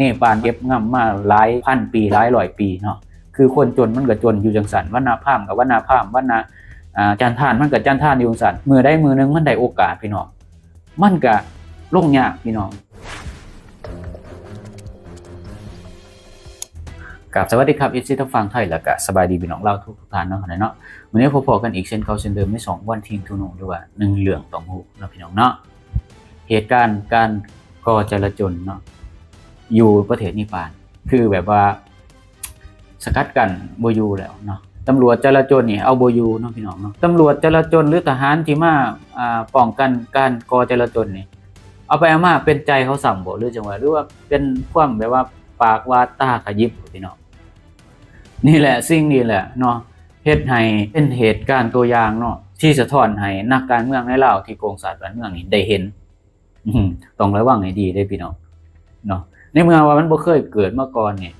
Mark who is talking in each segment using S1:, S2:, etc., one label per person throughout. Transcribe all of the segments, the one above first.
S1: นี่ปานเก็บง่ำมาหลายพันปีหลายร้อยปีเนาะคือคนจนมันก็จนอยู่จังสันวันนาพามกับวันนาพามวันนาอ่าจันทานมันกับจันทานอยู่จังสันมือได้มือหนึงมันได้โอกาสพี่น้องมันก็ลงยากพี่น้องกับสวัสดีครับอิซิทัฟังไทยแล้วก็สบายดีพี่น้องเราทุกทุกท่านเนาะเนาะวันนี้พบๆกันอีกเช่นเกาเช่นเดิมในสองวันทีมทุนงหรือว่าหนึ่งเหลืองตองหูเนาะพี่น้องเนาะเหตุการณ์การก่อจลาจลเนาะ อยู่ประเทศนิปาน คือแบบว่า สกัดกันโบยูแล้วเนาะตำรวจจราจรนี่เอาโบยูเนาะพี่น้องเนาะตำรวจจราจรหรือทหารที่มาอ่าป้องกันการก่อจราจรนี่เอาไปเอามาเป็นใจเขาสั่งบ่หรือจังหวะหรือว่าเป็นความแบบว่าปากว่าตาขยิบพี่น้องนี่แหละสิ่งนี้แหละเนาะเฮ็ดให้เป็นเหตุการณ์ตัวอย่างเนาะที่สะท้อนให้นักการเมืองในลาวที่โกงศาสตร์บ้านเมืองนี่ได้เห็นต้องระวังให้ดีได้พี่น้องเนาะ ในเมืองว่ามันบ่เคยเกิดมาก่อนเนี่ย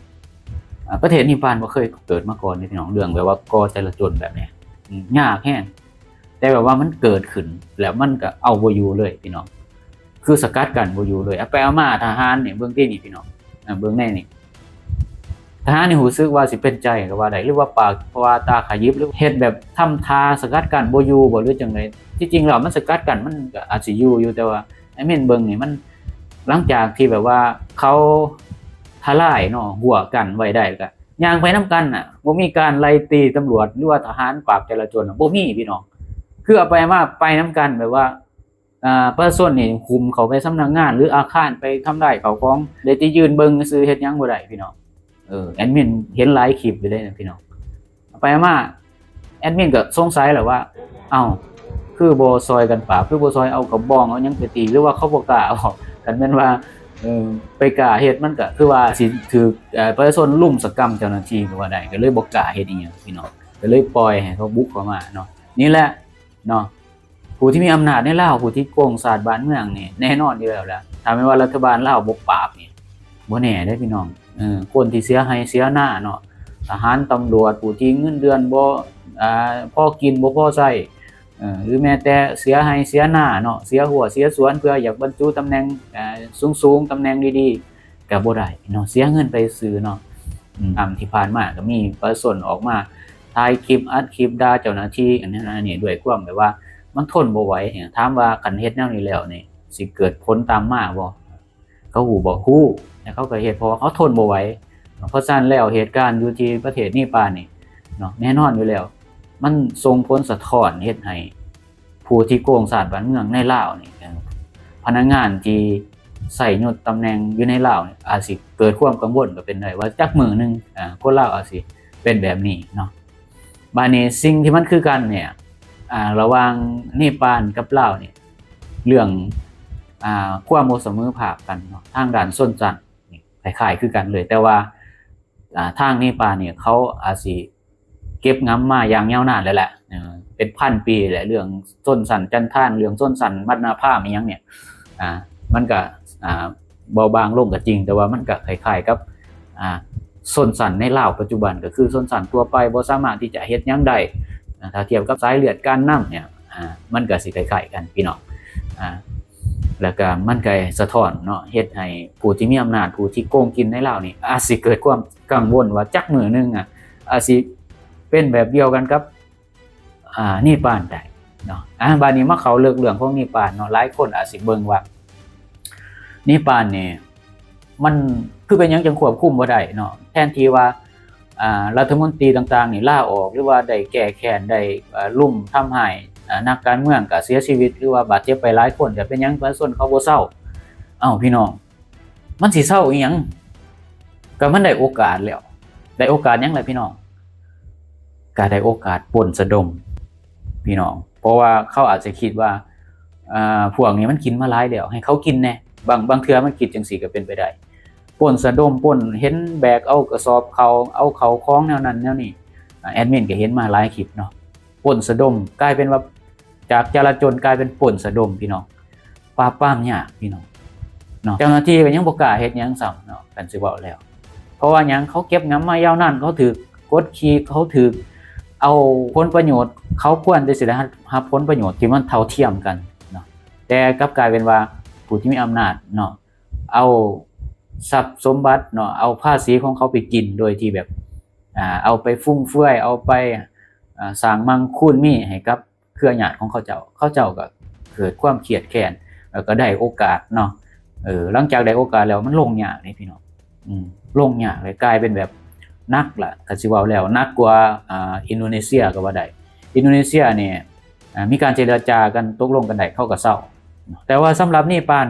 S1: ประเทศนิพพานบ่เคยเกิดมาก่อนนี่พี่น้องเรื่องแบบว่าก่อจลาจลแบบเนี้ยยากแฮงแต่แบบว่ามันเกิดขึ้นแล้วมันก็เอาบ่อยู่เลยพี่น้องคือสกัดกันบ่อยู่เลยเอาไปเอามาทหารเนี่ยเบื้องที่นี่พี่น้องเบื้องแน่นี่ทหารนี่รู้สึกว่าสิเป็นใจก็ว่าได้หรือว่าปากเพราะว่าตาขยิบหรือเฮ็ดแบบทำทาสกัดกันบ่อยู่บ่หรือจังไดที่จริงแล้วมันสกัดกันมันก็อาจสิอยู่อยู่แต่ว่าไอ้แม่นเบิ่งนี่มัน หลังจากที่แบบว่าเขาทลายเนาะหัวกันไว้ได้ก็ย่างไปน้กันน่ะบ่มีการไล่ตีตำรวจหรือว่าทหารปราบจราจรบ่มีพี่น้องคือเอาไปมาไปน้กันแบบว่าอ่าประชาชนนี่คุมเขาไปสำนักงาน หรืออาคารไปทำได้เขาฟ้องได้ที่ยืนเบิงซื้อเฮ็ดยังบ่ได้พี่น้องเออแอดมินเห็นหลายคลิปไปเลยนะพี่น้องอาไปมาแอดมินก็สงสัยแหละว่า เอ้าคือโบซอยกันปราบคือโบซอยเอากระบองเอายังไปตีหรือว่าเขาบ่กล้าเอา กันแม่นว่าไปกล้าเฮ็ดมันก็คือว่าสิถือประชาชนลุ่มสกรรมเจ้าหน้าที่ก็ว่าได้ก็เลยบ่กล้าเฮ็ดอีหยังพี่น้องก็เลยปล่อยให้เขาบุกเข้ามาเนาะนี่แหละเนาะผู้ที่มีอำนาจในลาวผู้ที่โกงศาสตร์บ้านเมืองเนี่ยแน่นอนอยู่แล้วแหละถ้าไม่ว่ารัฐบาลลาวบ่ปราบนี่ยบ่แน่เด้พี่น้องเออคนที่เสียให้เสียหน้าเนาะทหารตำรวจผู้ที่เงินเดือนบ่อ่าพอกินบ่พอใช้ หรือแม้แต่เสียให้เสียหน้าเนาะเสียหัวเสียสวนเพื่ออยากบรรจุตำแหน่งสูงสูงๆตำแหน่งดีๆกับบ่ได้เนาะเสียเงินไปซื้อเนาะตามที่ผ่านมาก็มีประชาชนออกมาถ่ายคลิปอัดคลิปด่าเจ้าหน้าที่อันนี้อันนี้ด้วยความแบบว่ามันทนบ่ไหวเนี่ยถามว่าคันเฮ็ดแนวนี้แล้วนี่สิเกิดผลตามมาบ่เขาฮู้บ่ฮู้แต่เขาก็เฮ็ดเพราะเขาทนบ่ไหวเพราะฉะนั้นแล้วเหตุการณ์อยู่ที่ประเทศนี้ปานนี่เนาะแน่นอนอยู่แล้ว มันส่งผลสะท้อนเฮ็ดให้ผู้ที่โกงศาสตร์บ้านเมืองในลาวนี่พนักงานที่ใส่ยศตำแหน่งอยู่ในลาวนี่อาจสิเกิดความกังวลก็เป็นได้ว่าจักมือหนึงอ่าคนลาวอาจสิเป็นแบบนี้เนาะบานี้สิ่งที่มันคือกันเนี่ยอ่าระหว่างเนปาลกับลาวเนี่ยเรื่องอ่าความบ่เสมอภาคกันเนาะทางด้านส้นจันทร์นี่คล้ายๆคือกันเลย แต่ว่าอ่าทางเนปาลเนี่ยเขาอาจสิ เก็บงำมาอย่างยาวนานเลยแหละเป็นพันปีแหละเรื่องส้นสันจันท่านเรื่องส้นสันมัดนาผ้ามียังเนี่ยอ่ามันก็อ่าเบาบางลงก็จริง แต่ว่ามันก็คล้ายๆกับอ่าส้นสันในลาวปัจจุบันก็คือส้นสันตัวไปบ่สามารถที่จะเฮ็ดยังได้ถ้าเทียบกับสายเลือดการนํเนี่ยอ่ามันก็สิคล้ายๆกันพี่น้องอ่าแล้วก็มันก็สะท้อนเนาะเฮ็ดให้ผู้ที่มีอำนาจผู้ที่โกงกินในลาวนี่อาจสิเกิดความกังวลว่าจักมือหนึงอะอาจสิ เป็นแบบเดียวกันกับอ่านี่ปานได้เนาะอ่าบานนี้มาเขาเลือกเรื่องของนี่ปานเนาะหลายคนอาจสิเบิ่งว่านี่ปานเนี่ยมันคือเป็นยังจังควบคุมบ่าได้เนาะแทนที่ว่าอ่ารัฐมนตรีต่างๆนี่ล่าออกหรือว่าได้แก้แค้นได้ลุ่มทำให้อ่านักการเมืองก็เสียชีวิตหรือว่าบาดเจ็บไปหลายคนแต่เป็นยังประชาชนเขาบ่เศร้า เอ้าพี่น้องมันสิเศร้าอีหยังก็มันได้โอกาสแล้วได้โอกาสยังล่ะพี่น้อง ก็ได้โอกาสปล้นสะดมพี่น้อง เพราะว่าเขาอาจจะคิดว่าอ่าพวกนี้มันกินมาหลายแล้วให้เขากินแน่บางบางเทือมันคิดจังสีก็เป็นไปได้ปล้นสะดมปล้นเห็นแบกเอากระสอบเขาเอาเขาคล้องแนวนั้นแนวนี้อ่แอดมินก็เห็นมาหลายคลิปเนาะปล้นสะดมกลายเป็นว่าจากจราจรกลายเป็นปล้นสะดมพี่น้องปราปรามยากพี่น้องเนาะเจ้าหน้าที่ก็ยังบ่กล้าเฮ็ดยังซ้ำเนาะกันสิเว้าแล้ว เพราะว่ายังเขาเก็บงำมายาวนานเขาถือกดขี่เขาถือ เอาผลประโยชน์ เขาควรจะสิได้รับผลประโยชน์ที่มันเท่าเทียมกันเนาะแต่กลับกลายเป็นว่าผู้ที่มีอำนาจเนาะเอาทรัพย์สมบัติเนาะเอาภาษีของเขาไปกินโดยที่แบบอ่าเอาไปฟุ่มเฟือยเอาไปสร้างมังคุดมีให้กับเครือญาติของเขาเจ้าเขาเจ้าก็เกิดความเครียดแค้นแล้วก็ได้โอกาสเนาะเออหลังจากได้โอกาสแล้วมันลงยากนี่พี่น้องอืมลงยากเลยกลายเป็นแบบ นักละก็สิว้าแล้วนักกว่าอินโดนีเซียก็ว่าได้อินโดนีเซียเนี่ยมีการเจรจากันตกลงกันได้เข้ากับเศร้า แต่ว่าสำหรับนี่ปาน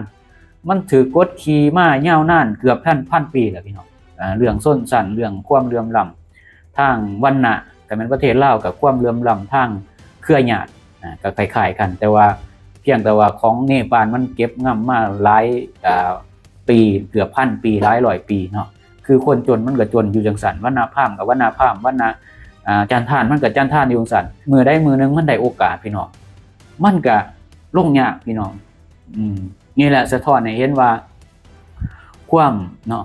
S1: มันถือกดขี่มาเยาวนานเกือบพันพันปีแล้วพี่น้องเรื่องส้นสันเรื่องความเลื่อมล้ำทางวันณะก็เป็นประเทศลาวกับความเลื่อมล้ำทางเครือญาติอ่าก็คล้ายๆกัน แต่ว่าเพียงแต่ว่าของเนปาลมันเก็บงำมาหลายปีเกือบพันปีหลายร้อยปีเนาะ คือคนจนมันก็จนอยู่จังสันวันนาพามกับวันนาพามวันนาอ่าจันทานมันกับจันทานอยู่จังสันมือได้มือหนึงมันได้โอกาสพี่น้องมันก็ลงยากพี่น้อง อืมนี่แหละสะท้อนให้เห็นว่า ความเนาะ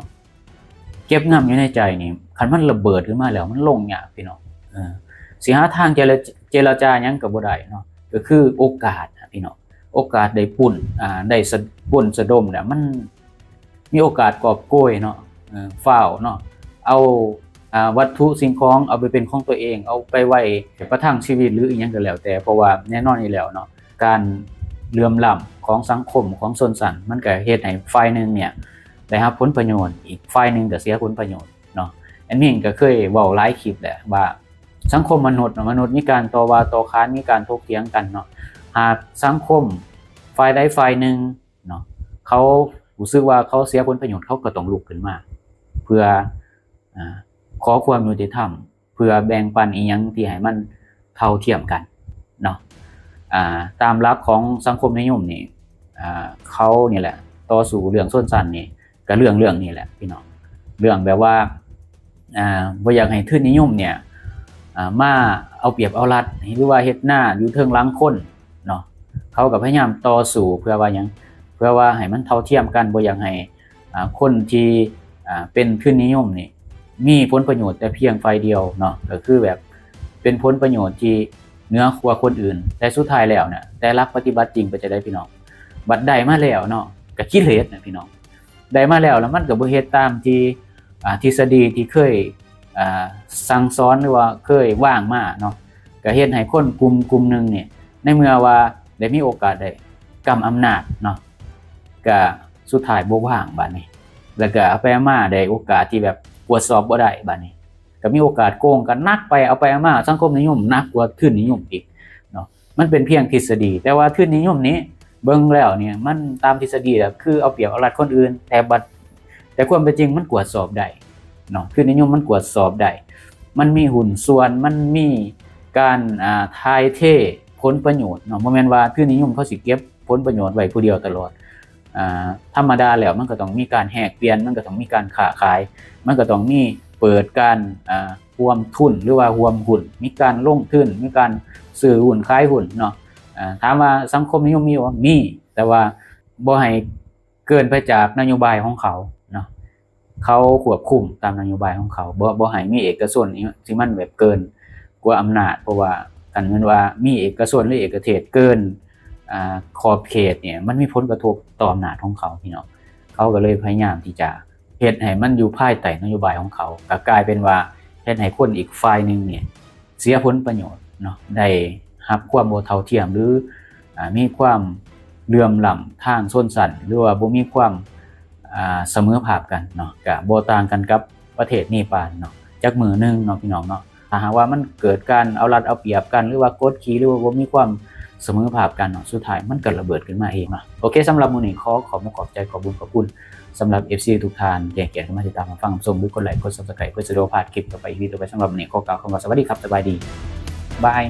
S1: เก็บงำอยู่ในใจนี่คันมันระเบิดขึ้นมาแล้ว มันลงยากพี่น้องอสิหาทางเจรจเจรจายังก็บ่ได้เนาะก็คือโอกาสพี่น้องโอกาสได้ปุ่นอ่าได้ปุ่นสะดมเนี่ยมันมีโอกาสกอบโกยเนาะ ฝ้าเนาะเอาวัตถุสิ่งของเอาไปเป็นของตัวเอง เอาไปไว้ประทังชีวิตหรืออีกอย่างก็แล้ว แต่เพราะว่าแน่นอนอยู่แล้วเนาะการเลื่อมล้ำของสังคมของชนสันมันก็เฮ็ดให้ฝ่ายหนึ่งเนี่ยได้รับผลประโยชน์อีกฝ่ายหนึ่งก็เสียผลประโยชน์เนาะอันนี้ก็เคยว้าหลายคลิปแหละว่าสังคมมนุษย์เนาะมนุษย์มีการต่อว่าต่อค้านมีการถกเถียงกันเนาะหากสังคมฝ่ายใดฝ่ายหนึ่งเนาะเขารู้สึกว่าเขาเสียผลประโยชน์เขาก็ต้องลุกขึ้นมา พื่อขอความยุติธรรม เพื่อแบ่งปันอีหยังที่ให้มันเท่าเทียมกันเนาะตามหลักของสังคมนิยมนี่อ่าเขานี่แหละ ต่อสู้เรื่องส้นสันนี่ก็เรื่องเรื่องนี้แหละพี่น้องเรื่องแบบว่าอ่าบ่อยากให้ทุนนิยมเนี่ยมาเอาเปรียบเอารัดหรือว่าเฮ็ดหน้าอยู่เทิงหลังคนเนาะเขาก็พยายามต่อสู้เพื่อว่าหยังเพื่อว่าให้มันเท่าเทียมกันบ่อยากให้คนที่ อ่าเป็นทุนนิยมนี่มีผลประโยชน์แต่เพียงฝ่ายเดียวเนาะก็คือแบบเป็นผลประโยชน์ที่เนื้อกว่าคนอื่น แต่สุดท้ายแล้วเนี่ยแต่รักปฏิบัติจริงไปจะได้พี่น้อง บัดใดมาแล้วเนาะก็คิดเหตุนะพี่น้องได้มาแล้วแล้วมันก็บ่เฮ็ดตามที่ทฤษฎีที่เคยสั่งสอนหรือว่าเคยว่างมาเนาะก็เฮ็ดให้คนกลุ่มกลุ่มหนึ่งเนี่ยในเมื่อว่าได้มีโอกาสได้กำอำนาจเนาะก็สุดท้ายบ่ว่างบัดนี้ แล้วก็เอาไปมาได้โอกาสที่แบบตรวจสอบบ่ได้บัดนี้ก็มีโอกาสโกงกันนักไปเอาไปเอามาสังคมนิยมนักกว่าทุนนิยมอีกเนาะมันเป็นเพียงทฤษฎี แต่ว่าทุนนิยมนี้เบิ่งแล้วเนี่ยมันตามทฤษฎีแล้วคือเอาเปรียบเอารัดคนอื่น แต่บัดแต่ความเป็นจริงมันกวดสอบได้เนาะคือนิยมมันกวดสอบได้มันมีหุ่นส่วนมันมีการอ่าทายเทผลประโยชน์เนาะบ่แม่นว่าคือนิยมเขาสิเก็บผลประโยชน์ไว้ผู้เดียวตลอด ธรรมดาแล้วมันก็ต้องมีการแหกเปลี่ยน มันก็ต้องมีการค้าขาย มันก็ต้องมีเปิดการอ่ารวมทุนหรือว่ารวมหุ้น มีการลงทุนมีการซื้อหุ้นขายหุ้นเนาะถามว่าสังคมนิยมมีว่ามี แต่ว่าบ่ให้เกินไปจากนโยบายของเขาเนาะเขาควบคุมตามนโยบายของเขาบ่บ่ให้มีเอกส่วนที่มันแบบเกินกว่าอำนาจเพราะว่ากันเหมือนว่ามีเอกส่วนหรือเอกเทศเกิน ขอบเขตเนี่ยมันมีผลกระทบต่ออำนาจของเขาพี่น้องเขาก็เลยพยายามที่จะเฮ็ดให้มันอยู่ภายใต้นโยบายของเขาก็กลายเป็นว่าเฮ็ดให้คนอีกฝ่ายหนึ่งเนี่ยเสียผลประโยชน์เนาะได้รับความบ่เท่าเทียมหรืออมีความเลื่อมล้ำทางส้นสันหรือว่าบ่มีความเสมอภาคกันเนาะก็บ่ต่างกันกับประเทศเนปาลเนาะจักมือหนึงเนาะพี่น้องเนาะถ้าหากว่ามันเกิดการเอารัดเอาเปรียบกันหรือว่ากดขี่หรือว่าบ่มีความ เสมอภาพกันเนาะสุดท้ายมันเกิดระเบิดขึ้นมาเองเนาะโอเคสำหรับมูนี้ขอขอบคุณขอบใจขอบุญขอบคุณสำหรับ FC ทุกท่านแจ้งเกียรติมาติดตามมาฟังชมด้วยกดไลค์กดซับสไครต์เพื่อจะได้พลาดคลิปต่อไปอีกวิดีโอต่อไปสำหรับวันนี้ขอกล่าวคำว่าสวัสดีครับสบายดีบาย